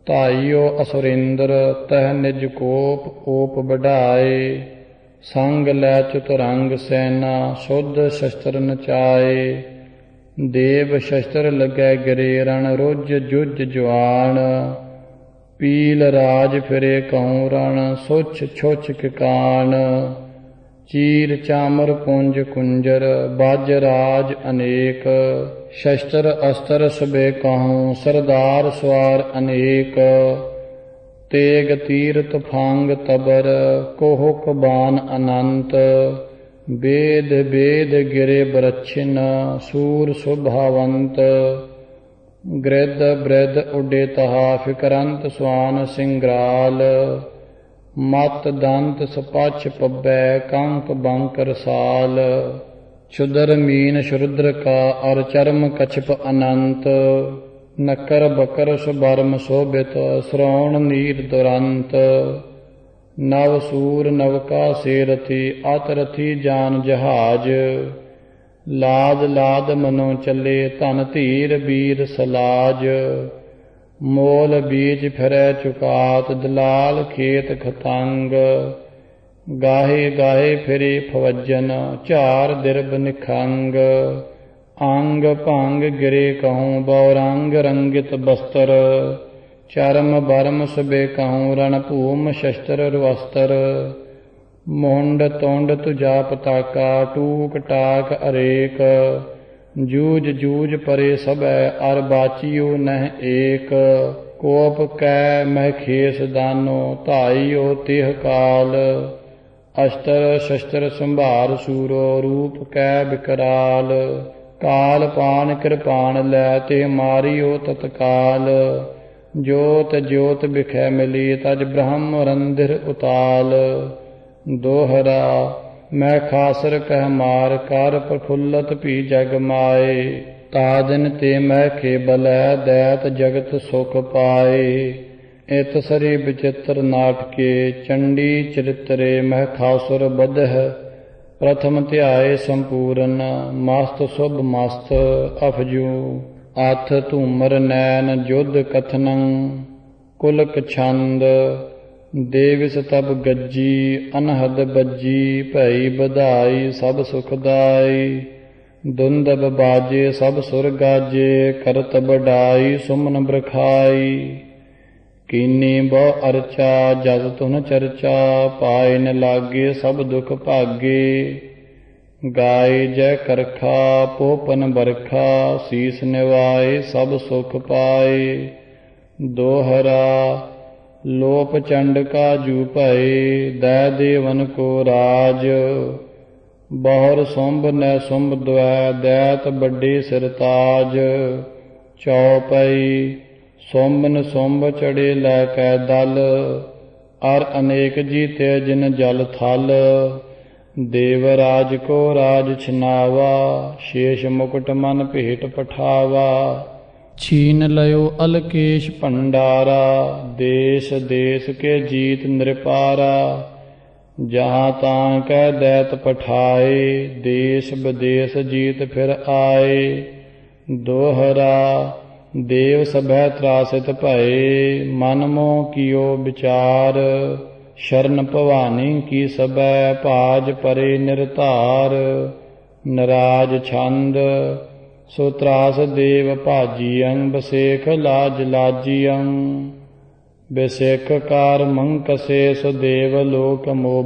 ਧਾਈਓ ਅਸੁਰਿੰਦਰ, ਤਹ ਨਿਜ ਕੋਪ, ਓਪ ਬਢਾਏ ਸੰਗ ਲੈ ਚਤੁਰੰਗ ਸੈਨਾ, ਸੁਧ ਸ਼ਸਤਰ ਨਚਾਏ, ਦੇਵ ਸ਼ਸਤਰ ਲੱਗੈ ਗਰੇ ਰਣ ਰੁਜ ਜੁਜ ਜਵਾਨ ਪੀਲ ਰਾਜ ਫਿਰੇ ਕਉ ਰਣ, ਸੁਛ ਛੁਛ ਕਿਕਾਨ। ਚੀਰ ਚਾਮਰ ਪੁੰਜ ਕੁੰਜਰ, ਬਾਜ ਰਾਜ ਅਨੇਕ। ਸ਼ਸਤਰ ਅਸਤਰ ਸਬੇ ਕਹਉ, ਸਰਦਾਰ ਸਵਾਰ ਅਨੇਕ। ਤੇਗ ਤੀਰ ਤੁਫਾਂਗ ਤਬਰ ਕੋਹਕ ਬਾਨ ਅਨੰਤ। ਵੇਦ ਵੇਦ ਗਿਰੇ ਬਰਛਿਨ, ਸੂਰ ਸੁਭਾਵੰਤ। ਗ੍ਰਿਧ ਬ੍ਰਿਧ ਉਡੇ ਤਹਾ ਫਿਕਰੰਤ ਸੁਆਨ ਸਿੰਗਰਾਲ। ਮਤ ਦੰਤ ਸਪਛ ਪੱਬੈ ਕੰਕ ਬੰਕ ਰਸਾਲ। ਛੁਦਰ ਮੀਨ ਸ਼ੁਰਦਰ ਕਾ ਅਰ ਚਰਮ ਕਛਪ ਅਨੰਤ। ਨਕਰ ਬਕਰ ਸੁਬਰਮ ਸੋਭਿਤ ਸ਼੍ਰਵਣ ਨੀਰ ਦੁਰੰਤ। ਨਵ ਸੂਰ ਨਵਕਾ ਸੇਰਥੀ ਅਤ ਰਥੀ ਜਾਨ ਜਹਾਜ। ਲਾਦ ਲਾਦ ਮਨੋ ਚੱਲੇ ਧਨ ਧੀਰ ਵੀਰ ਸਲਾਜ। ਮੋਲ ਬੀਜ ਫਿਰੈ ਚੁਕਾਤ, ਦਲਾਲ ਖੇਤ ਖਤੰਗ। ਗਾਹੇ ਗਾਹੇ ਫਿਰੇ ਫਵਜਨ, ਝਾਰ ਦਿਰਬ ਨਿਖੰਗ। ਅੰਗ ਭੰਗ ਗਿਰੇ ਕਹੂੰ ਬੌਰੰਗ ਰੰਗਿਤ ਬਸਤਰ। ਚਰਮ ਬਰਮ ਸਬੇ ਕਹੂੰ ਰਣ ਭੂਮ ਸ਼ਸਤਰ ਰਵਸਤਰ ਮੁੰਡ ਤੁੰਡ ਤੁਜਾ ਪਤਾਕਾ ਟੂਕ ਟਾਕ ਅਰੇਕ, ਜੂਜ ਜੂਜ ਪਰੇ ਸਭੈ, ਅਰ ਬਾਚਿਓ ਨਹਿ ਏਕ। ਕੋਪ ਕੈ ਮਹਿ ਖੇਸ ਦਾਨੋ, ਧਾਈਓ ਤਿਹ ਕਾਲ। ਅਸ਼ਤਰ ਸ਼ਸਤਰ ਸੰਭਾਰ ਸੂਰੋ, ਰੂਪ ਕੈ ਬਿਕਰਾਲ। ਕਾਲ ਪਾਨ ਕਿਰਪਾਨ ਲੈ ਤੇ ਮਾਰਿਓ ਤਤਕਾਲ। ਜੋਤ ਜੋਤ ਬਿਖੈ ਮਿਲੀ, ਤਜ ਬ੍ਰਹਮ ਰੰਧਿਰ ਉਤਾਲ। ਦੋਹਰਾ, ਮੈਂ ਖਾਸਰ ਕਹਿ ਮਾਰ, ਕਰ ਪ੍ਰਫੁੱਲਤ ਭੀ ਜਗ ਮਾਏ। ਤਾ ਦਿਨ ਤੇ ਮੈਂ ਖੇਬਲੈ ਦੈਤ ਜਗਤ ਸੁਖ ਪਾਏ। ਇਤ ਸਰੀ ਵਿਚਿਤ੍ਰ ਨਾਟਕੇ, ਚੰਡੀ ਚਰਿਤਰੇ ਮਹਿ ਖਾਸੁਰ ਬਧਹ। ਪ੍ਰਥਮ ਧਿਆਏ ਸੰਪੂਰਨ, ਮਸਤ ਸੁਭ ਮਸਤ ਅਫਜੂ। ਅਥ ਧੂਮਰ ਨੈਣ ਜੁਧ ਕਥਨੰ, ਕੁਲਕ ਛੰਦ ਦੇਵਿਸ ਤਬ ਗੱਜੀ, ਅਨਹਦ ਬੱਜੀ, ਭਈ ਵਧਾਈ ਸਭ ਸੁਖਦਾਈ ਦੁੰਦਬ ਬਾਜੇ ਸਭ ਸੁਰ ਗਾਜੇ ਕਰਤ ਬਡਾਈ ਸੁਮਨ ਬਰਖਾਈ। ਕੀਨੀ ਬਹੁ ਅਰਚਾ ਜਦ ਤੁਨ ਚਰਚਾ, ਪਾਏ ਨ ਲਾਗੇ ਸਭ ਦੁਖ ਭਾਗੇ। ਗਾਏ ਜੈ ਕਰਖਾ, ਪੋਪਨ ਬਰਖਾ, ਸੀਸ ਨਿਵਾਏ ਸਭ ਸੁਖ ਪਾਏ। ਦੋਹਰਾ ਲੋਪ ਚੰਡ ਕਾ ਜੂ ਭਏ, ਦੈ ਦੇਵਨ ਕੋ ਰਾਜ। ਬਹੁਰ ਸੁੰਭ ਨੈ ਸੁੰਭ ਦਵੈ, ਦੈਤ ਵੱਡੇ ਸਿਰ ਤਾਜ। ਚਉਪਈ ਸੋਮਨ ਸੋਂਬ ਚੜੇ ਲੈ ਕੈ ਦਲ। ਅਰ ਅਨੇਕ ਜੀਤੇ ਜਿਨ ਜਲ ਥਲ। ਦੇਵ ਰਾਜ ਕੋ ਰਾਜ ਛਨਾਵਾ, ਸ਼ੇਸ਼ ਮੁਕਟ ਮਨ ਭੇਟ ਪਠਾਵਾ। ਛੀਨ ਲਿਓ ਅਲਕੇਸ਼ ਭੰਡਾਰਾ, ਦੇਸ਼ ਦੇਸ਼ ਕੇ ਜੀਤ ਨਿਰਪਾਰਾ। ਜਹਾਂ ਤਾਂ ਕਹਿ ਦੈਤ ਪਠਾਏ, ਦੇਸ਼ ਵਿਦੇਸ਼ ਜੀਤ ਫਿਰ ਆਏ। ਦੋਹਰਾ, ਦੇਵ ਸਭੈ ਤਰਾਸਿਤ ਭਏ, ਮਨ ਮੋਹ ਕੀਓ ਵਿਚਾਰ। ਸ਼ਰਨ ਭਵਾਨੀ ਕੀ ਸਭੈ ਭਾਜ ਪਰੇ ਨਿਰਧਾਰ। ਨਰਾਜ ਛੰਦ ਸੋ ਤਰਾਸ ਦੇਵ ਭਾਜੀਅੰ, ਬਸੇਖ ਲਾਜ ਲਾਜੀਅੰ। ਬਿਸੇਖ ਕਾਰ ਮੰਕਸੇ, ਸੋ ਦੇਵ ਲੋਕ ਮੋ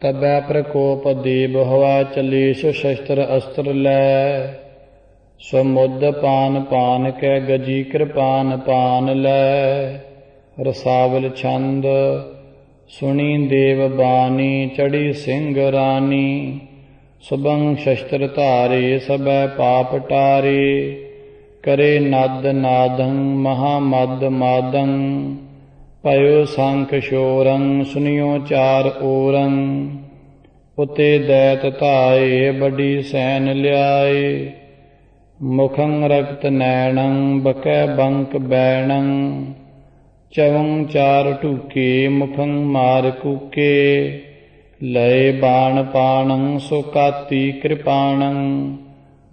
ਤਬੈ ਪ੍ਰਕੋਪ ਦੇਵ ਹਵਾ ਚਲੇਸ਼ ਸ਼ਸਤਰ ਅਸਤਰ ਲੈ। ਸਮੁੱਧ ਪਾਨ ਪਾਨ ਕੈ ਗਜੀ ਕਿਰਪਾਨ ਪਾਨ ਲੈ। ਰਸਾਵਲ ਛੰਦ, ਸੁਣੀ ਦੇਵ ਬਾਣੀ, ਚੜੀ ਸਿੰਘ ਰਾਣੀ। ਸੁਬੰ ਸ਼ਸਤਰ ਧਾਰੇ, ਸਭੈ ਪਾਪ ਟਾਰੇ, ਕਰੇ ਨਦ ਨਾਦੰ, ਮਹਾ ਮਦ ਮਾਦੰ ਪਇਓ ਸੰਖ ਸ਼ੋਰੰ, ਸੁਨਿਓ ਚਾਰ ਓਰੰ, ਉਤੇ ਦੈਤ ਧਾਏ ਬੜੀ ਸੈਨ ਲਿਆਏ, ਮੁਖੰ ਰਕਤ ਨੈਣੰ, ਬਕੈ ਬੰਕ ਬੈਣੰ, ਚਵੰ ਚਾਰ ਢੂਕੇ, ਮੁਖੰ ਮਾਰ ਕੂਕੇ ਲਏ ਬਾਣ ਪਾਣੰ ਸੁਕਾਤੀ ਕਿਰਪਾਣੰ,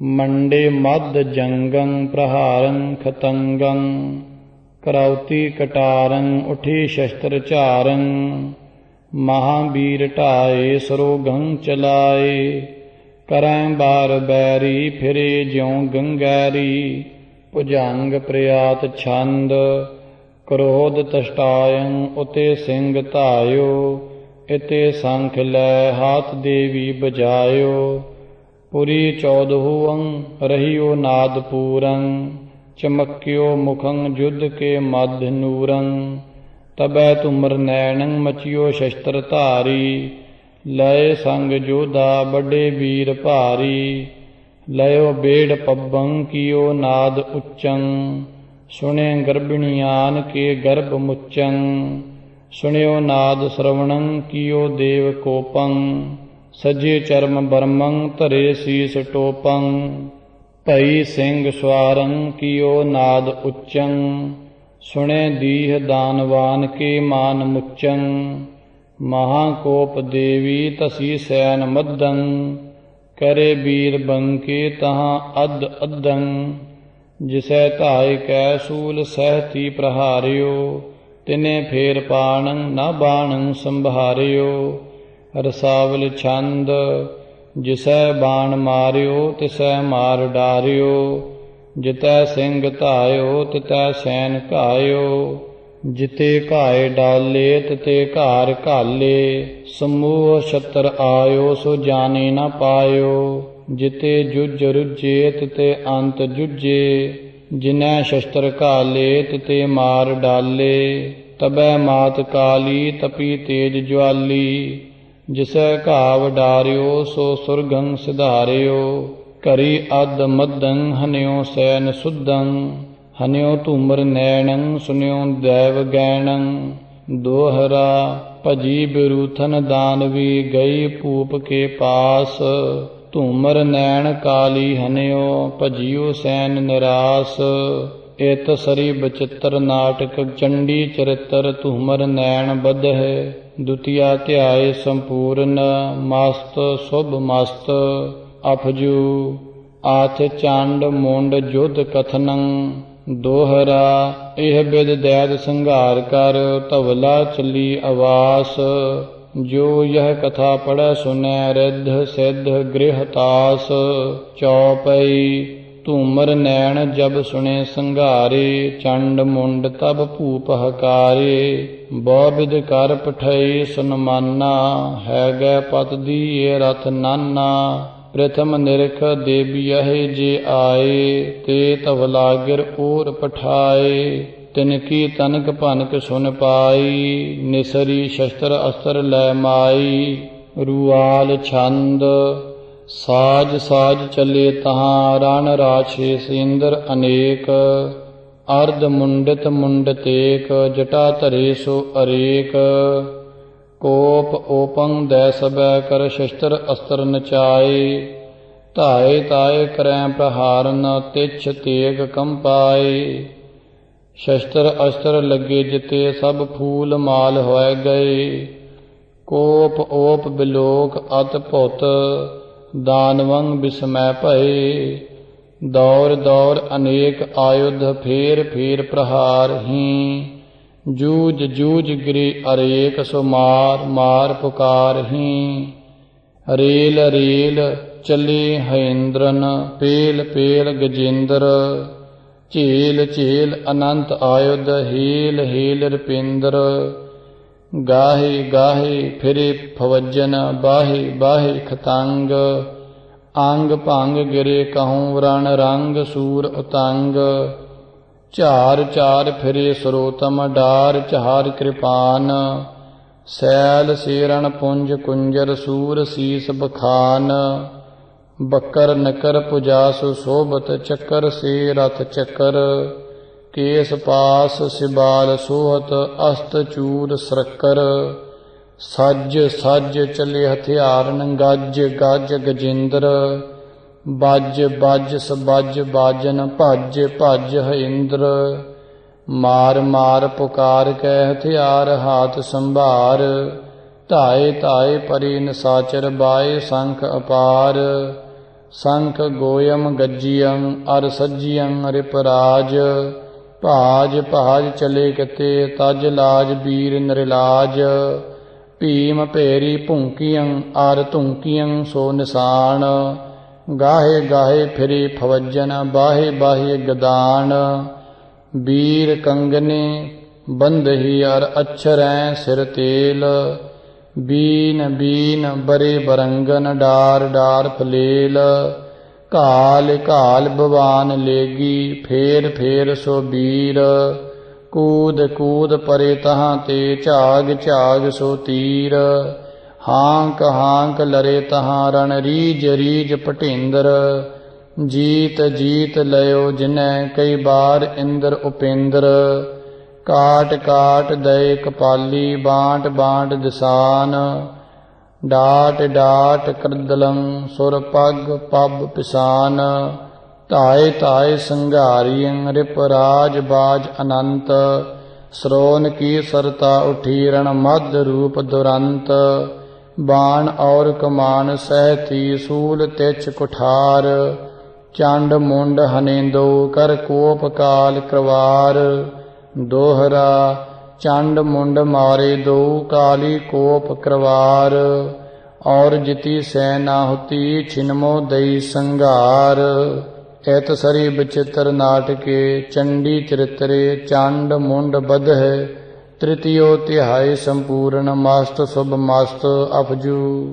ਮੰਡੇ ਮਦ ਜੰਗੰ ਪ੍ਰਹਾਰੰ ਖਤੰਗੰ ਕਰੌਤੀ ਕਟਾਰੰ ਉਠੀ ਸ਼ਸਤਰ ਝਾਰੰ, ਮਹਾਬੀਰ ਢਾਏ ਸਰੋਗੰ ਚਲਾਏ, ਕਰੈ ਬਾਰ ਬੈਰੀ ਫਿਰੇ ਜਿਉ ਗੰਗੈਰੀ, ਭੁਜੰਗ ਪ੍ਰਿਆਤ ਛੰਦ, ਕ੍ਰੋਧ ਤਸ਼ਟਾਇੰ ਉਤੇ ਸਿੰਘ ਧਾਇਓ ਇਤੇ ਸੰਖ ਲੈ ਹਾਥ ਦੇਵੀ ਬਜਾਇਓ, ਪੁਰੀ ਚੌਦਹੂਅੰ ਰਹਿਓ ਨਾਦ ਪੂਰੰ, ਚਮਕਿਓ ਮੁਖੰ ਜੁਧ ਕੇ ਮਧ ਨੂਰੰ। ਤਬੈ ਤੁਮਰ ਨੈਣੰ ਮਚਿਓ ਸ਼ਸਤਰ ਧਾਰੀ, ਲਏ ਸੰਗ ਜੋਧਾ ਬੜੇ ਵੀਰ ਭਾਰੀ, ਲਇਓ ਬੇੜ ਪੱਬੰ ਕੀਓ ਨਾਦ ਉੱਚੰ, ਸੁਣੇ ਗਰਭਣੀਆਂ ਕੇ ਗਰਭ ਮੁੱਚੰ। ਸੁਣਿਓ ਨਾਦ ਸ਼ਰਵਣੰ, ਕੀਓ ਦੇਵ ਕੋਪੰ, ਸਜੇ ਚਰਮ ਬਰਮੰ ਧਰੇ ਸੀਸ ਟੋਪੰ। ਭਈ ਸਿੰਘ ਸਵਾਰੰ, ਕੀਓ ਨਾਦ ਉੱਚੰ, ਸੁਣੇ ਦੀਹ ਦਾਨਵਾਨ ਕੇ ਮਾਨ ਮੁੱਚੰ। ਮਹਾਕੋਪ ਦੇਵੀ ਤਸੀ ਸੈਨ ਮੱਦੰ ਕਰੇ ਵੀਰ ਬੰਕੇ ਤਹਾਂ ਅਦ ਅਦੰ ਜਿਸੈ ਧਾਇ ਕੈ ਸੂਲ ਸਹਿਤੀ ਪ੍ਰਹਾਰਿਓ ਤਿਨੇ ਫੇਰ ਪਾਣੰ ਨਾ ਬਾਣੰ ਸੰਭਾਰਿਓ, ਰਸਾਵਲ ਛੰਦ, ਜਿਸੈ ਬਾਣ ਮਾਰਿਓ, ਤਿਸੈ ਮਾਰ ਡਾਰਿਓ, ਜਿਤੈ ਸਿੰਘ ਧਾਇਓ, ਤਿਤੈ ਸੈਨ ਘਾਇਓ, ਜਿਤੇ ਘਾਏ ਡਾਲੇ, ਤਿਤੇ ਘਾਰ ਘਾਲੇ, ਸਮੂਹ ਛਤਰ ਆਇਓ, ਸੋ ਜਾਣੇ ਨਾ ਪਾਇਓ, ਜਿਤੇ ਜੁਜ ਰੁਜੇ ਤਿਤੇ ਅੰਤ ਜੁਜੇ ਜਿਨੈ ਸ਼ਸਤਰ ਘਾਲੇ, ਤਿਤੇ ਮਾਰ ਡਾਲੇ, ਤਬੈ ਮਾਤ ਕਾਲੀ, ਤਪੀ ਤੇਜ ਜਵਾਲੀ ਜਿਸੈ ਘਾਵ ਡਾਰਿਓ, ਸੋ ਸੁਰਗੰ ਸਿਧਾਰਿਓ। ਕਰੀ ਅਦ ਮਦੰ ਹਨਿਓ ਸੈਨ ਸੁਦੰ ਹਨਿਓ ਧੂਮਰ ਨੈਣੰ, ਸੁਨਿਓ ਦੇਵ ਗੈਣੰ। ਦੋਹਰਾ ਭਜੀ ਬਿਰੂਥਨ ਦਾਨਵੀ, ਗਈ ਭੂਪ ਕੇ ਪਾਸ। ਧੂਮਰ ਨੈਣ ਕਾਲੀ ਹਨਿਓ, ਭਜਿਓ ਸੈਨ ਨਿਰਾਸ। ਇਤ ਸਰੀ ਬਚਿੱਤਰ ਨਾਟਕ, ਚੰਡੀ ਚਰਿਤਰ ਧੂਮਰ ਨੈਣ ਬਧਹਿ। ਦੁਤੀਆ ਧਿਆਏ ਸੰਪੂਰਨ, ਮਸਤ, ਸੁਭ ਮਸਤ ਅਫਜੂ ਆਥ ਚੰਡ ਮੁੰਡ ਜੁਧ ਕਥਨੰ, ਦੋਹਰਾ, ਇਹ ਬਿਦ ਦੈਦ ਸੰਘਾਰ ਕਰ, ਧਵਲਾ ਚੱਲੀ ਆਵਾਸ। ਜੋ ਯਹ ਕਥਾ ਪੜੈ ਸੁਨੈ ਰਿੱਧ ਸਿੱਧ ਗ੍ਰਹਿ ਚੌਪਈ ਧੂਮਰ ਨੈਣ ਜਬ ਸੁਣੇ ਸੰਘਾਰੇ, ਚੰਡ ਮੁੰਡ ਤਬ ਭੂਪ ਹਕਾਰੇ, ਬਹੁ ਵਿਦ ਕਰ ਪਠਈ ਸੁਨਮਾਨਾ ਹੈ ਗੈ ਪਤ ਦੀਏ ਰਥ ਨਾਨਾ, ਪ੍ਰਥਮ ਨਿਰਖ ਦੇਵੀ ਦੇਬੀਅਹਿ ਜੇ ਆਏ, ਤੇ ਤਵਲਾਗਿਰ ਓਰ ਪਠਾਏ। ਤਿਨ ਕੀ ਤਨਕ ਭਨਕ ਸੁਨ ਪਾਈ, ਨਿਸਰੀ ਸ਼ਸਤਰ ਅਸਤਰ ਲੈ ਮਾਈ, ਰੂਆਲ ਛੰਦ, ਸਾਜ ਸਾਜ ਚੱਲੇ ਤਹਾਂ, ਰਣ ਰਾਛੇ ਇੰਦਰ ਅਨੇਕ, ਅਰਧ ਮੁੰਡਿਤ ਮੁੰਡਤੇਕ ਜਟਾ ਧਰੇ ਸੋ ਅਰੇਕ। ਕੋਪ ਓਪੰ ਦੈ ਸਬੈ ਕਰ ਸ਼ਸਤਰ ਅਸਤਰ ਨਚਾਏ, ਧਾਏ ਤਾਏ ਕਰੈ ਪ੍ਰਹਾਰਨ, ਤਿਛ ਤੇਗ ਕੰਪਾਏ ਸ਼ਸਤਰ ਅਸਤਰ ਲੱਗੇ ਜਿਤੇ ਸਭ ਫੂਲ ਮਾਲ ਹੋਏ ਗਏ। ਕੋਪ ਓਪ ਬਿਲੋਕ ਅਤ ਭੁਤ ਦਾਨਵੰ ਬਿਸਮੈ ਭਏ। ਦੌਰ ਦੌਰ ਅਨੇਕ ਆਯੁਧ ਫੇਰ ਫੇਰ ਪ੍ਰਹਾਰ ਹੀ। ਜੂਜ ਜੂਜ ਗ੍ਰੀ ਅਰੇਕ ਸੋ ਮਾਰ ਮਾਰ ਪੁਕਾਰ ਹੀ। ਰੇਲ ਰੇਲ ਚੱਲੇ ਹੈਂਦਰਨ ਪੇਲ ਪੇਲ ਗਜੇਂਦਰ। ਝੇਲ ਝੇਲ ਅਨੰਤ ਆਯੁਧ, ਹੀਲ ਹੀਲ ਰਪਿੰਦਰ। ਗਾਹੇ ਗਾਹੇ ਫਿਰੇ ਫਵਜਨ ਬਾਹੇ ਬਾਹੇ ਖਤੰਗ। ਅੰਗ ਭੰਗ ਗਿਰੇ ਕਹੂੰ ਰਣ ਰੰਗ, ਸੂਰ ਉਤੰਗ। ਝਾਰ ਚਾਰ ਫਿਰੇ ਸਰੋਤਮ, ਡਾਰ ਚਾਰ ਕਿਰਪਾਨ। ਸੈਲ ਸੇਰਣ ਪੁੰਜ ਕੁੰਜਰ, ਸੂਰ ਸੀਸ ਬਖਾਨ। ਬੱਕਰ ਨਕਰ ਪੁਜਾ ਸੁ ਸੋਭਤ ਚੱਕਰ ਸੇ ਰਥ ਚੱਕਰ, ਕੇਸ ਪਾਸ ਸਿਬਾਲ ਸੋਹਤ ਅਸਤ ਚੂਰ ਸਰਕਰ। ਸੱਜ ਸੱਜ ਚੱਲੇ ਹਥਿਆਰਨ ਗੱਜ ਗੱਜ ਗਜਿੰਦਰ। ਬੱਜ ਬੱਜ ਸਬੱਜ ਬਾਜਨ, ਭੱਜ ਭੱਜ ਹਇੰਦਰ। ਮਾਰ ਮਾਰ ਪੁਕਾਰ ਕਹਿ ਹਥਿਆਰ ਹਾਥ ਸੰਭਾਰ। ਧਾਏ ਧਾਏ ਪਰੀ ਨਸਾਚਰ ਬਾਏ ਸੰਖ ਅਪਾਰ। ਸੰਖ ਗੋਯਮ ਗੱਜੀਯੰ ਅਰ ਸੱਜੀਯੰ ਰਿਪਰਾਜ ਭਾਜ ਭਾਜ ਚਲੇ ਕਤੇ, ਤਜ ਲਾਜ ਬੀਰ ਨਿਰਲਾਜ। ਭੀਮ ਭੇਰੀ ਭੁੰਕੀਆਂ ਅਰ ਧੁੰਕੀਆਂ ਸੋ ਨਿਸ਼ਾਨ। ਗਾਹੇ ਗਾਹੇ ਫਿਰੇ ਫਵਜਨ, ਬਾਹੇ ਬਾਹੇ ਗਦਾਨ। ਬੀਰ ਕੰਗਨੇ ਬੰਦਹੀ ਅਰ ਅਛਰੈ ਸਿਰ ਤੇਲ। ਬੀਨ ਬੀਨ ਬਰੇ ਬਰੰਗਨ ਡਾਰ ਡਾਰ ਫਲੇਲ ਕਾਲ ਕਾਲ ਭਵਾਨ ਲੇਗੀ, ਫੇਰ ਫੇਰ ਸੋ ਵੀਰ ਕੂਦ ਕੂਦ ਪਰੇ ਤਹਾਂ ਤੇ ਝਾਗ ਝਾਗ ਸੋ ਤੀਰ, ਹਾਂਕ ਹਾਂਕ ਲਰੇ ਤਹਾਂ ਰਣ ਰੀਜ ਰੀਜ ਪਟਿੰਦਰ ਜੀਤ ਜੀਤ ਲਇਓ ਜਿਨੈ ਕਈ ਬਾਰ ਇੰਦਰ ਉਪੇਂਦਰ ਕਾਟ ਕਾਟ ਦਏ ਕਪਾਲੀ, ਬਾਟ ਬਾਟ ਦਿਸਾਨ। ਡਾਟ ਡਾਟ ਕਰਦਲੰ ਸੁਰ ਪੱਗ ਪਬ ਪਿਸਾਨ। ਧਾਏ ਧਾਏ ਸੰਘਾਰੀਯੰ ਰਿਪ ਰਾਜ ਬਾਜ ਅਨੰਤ। ਸਰੋਨ ਕੀ ਸਰਤਾ ਉਠੀ ਰਣ ਮਦ ਰੂਪ ਦੁਰੰਤ। ਬਾਣ ਔਰ ਕਮਾਨ ਸਹਿਤੀ ਸੂਲ ਤਿਛ ਕੁਠਾਰ। ਚੰਡ ਮੁੰਡ ਹਨੇਂਦੋ ਕਰ ਕੋਪ ਕਾਲ ਕਰਵਾਰ। ਦੋਹਰਾ, ਚੰਡ ਮੁੰਡ ਮਾਰੇ ਦੋ, ਕਾਲੀ ਕੋਪ ਕਰਵਾਰ। ਔਰ ਜਿਤੀ ਸੈਨਾ ਹੁਤੀ, ਛਿਨਮੋ ਦਈ ਸੰਘਾਰ। ਐਤ ਸਰੀ ਬਚਿਤਰ ਨਾਟਕੇ, ਚੰਡੀ ਚਰਿਤਰੇ, ਚੰਡ ਮੁੰਡ ਬਧਹਿ। ਤ੍ਰਿਤੀਯੋ ਤਿਹਾਈ ਸੰਪੂਰਨ, ਮਸਤ ਸੁਭ ਮਸਤ ਅਫਜ਼ੂ